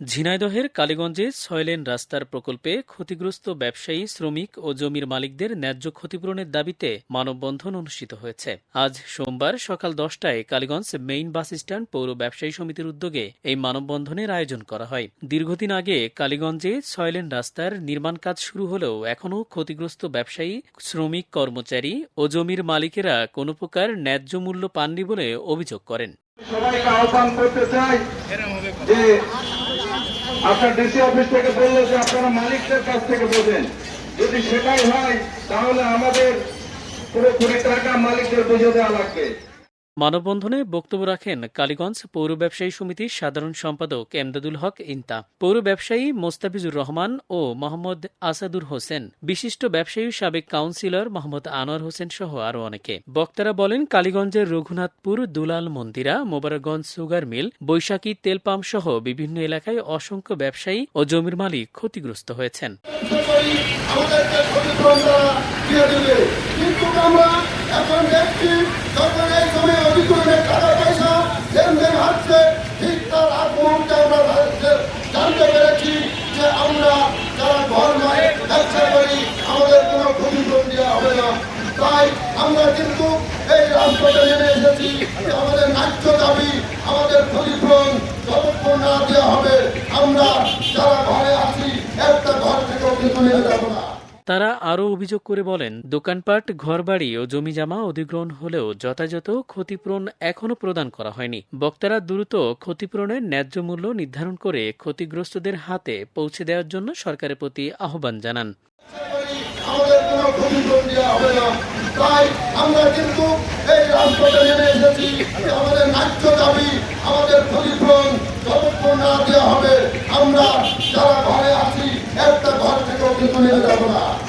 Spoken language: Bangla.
ঝিনাইদহের কালীগঞ্জে ছয়লেন রাস্তার প্রকল্পে ক্ষতিগ্রস্ত ব্যবসায়ী, শ্রমিক ও জমির মালিকদের ন্যায্য ক্ষতিপূরণের দাবিতে মানববন্ধন অনুষ্ঠিত হয়েছে। আজ সোমবার সকাল দশটায় কালীগঞ্জ মেইন বাস স্ট্যান্ড পৌর ব্যবসায়ী সমিতির উদ্যোগে এই মানববন্ধনের আয়োজন করা হয়। দীর্ঘদিন আগে কালীগঞ্জে ছয়লেন রাস্তার নির্মাণ কাজ শুরু হলেও এখনও ক্ষতিগ্রস্ত ব্যবসায়ী, শ্রমিক কর্মচারী ও জমির মালিকেরা কোনো প্রকার ন্যায্য মূল্য পাননি বলে অভিযোগ করেন। সবাইকে আহ্বান করতে চাই যে আপনার ডিসি অফিস থেকে বলল যে আপনারা মালিকদের কাছ থেকে বোঝেন। যদি সেটাই হয়, তাহলে আমাদের পুরোপুরি টাকা মালিকদের বুঝে দেওয়া লাগবে। মানববন্ধনে বক্তব্য রাখেন কালীগঞ্জ পৌর ব্যবসায়ী সমিতির সাধারণ সম্পাদক এমদাদুল হক ইন্তা। পৌর ব্যবসায়ী মোস্তাফিজুর রহমান ও মোহাম্মদ আসাদুর হোসেন। বিশিষ্ট ব্যবসায়ী সাবেক কাউন্সিলর মোহাম্মদ আনোয়ার হোসেন সহ আরও অনেকে। বক্তারা বলেন, কালীগঞ্জের রঘুনাথপুর দুলাল মন্দিরা, মোবারকগঞ্জ সুগার মিল, বৈশাখী তেল পাম্প সহ বিভিন্ন এলাকায় অসংখ্য ব্যবসায়ী ও জমির মালিক ক্ষতিগ্রস্ত হয়েছেন। আমরা এখন দেখছি ব্যবসা করি, আমাদের কোনো ক্ষতিপূরণ দেওয়া হবে না। তাই আমরা কিন্তু এই রাস্তাতে নেমে এসেছি। আমাদের ন্যায্য দাবি, আমাদের ক্ষতিপূরণ যতক্ষণ না দেওয়া হবে, আমরা যারা ঘরে আছি একটা ঘর থেকেও কিন্তু নেমে যাব না তারা আরও অভিযোগ করে বলেন, দোকানপাট, ঘরবাড়ি ও জমিজামা অধিগ্রহণ হলেও যথাযথ ক্ষতিপূরণ এখনও প্রদান করা হয়নি। বক্তারা দ্রুত ক্ষতিপূরণের ন্যায্য মূল্য নির্ধারণ করে ক্ষতিগ্রস্তদের হাতে পৌঁছে দেওয়ার জন্য সরকারের প্রতি আহ্বান জানান। আমাদের আমাদের ক্ষতিপূরণ যতক্ষণ না দেওয়া হবে, আমরা যারা ঘরে 結婚になったもの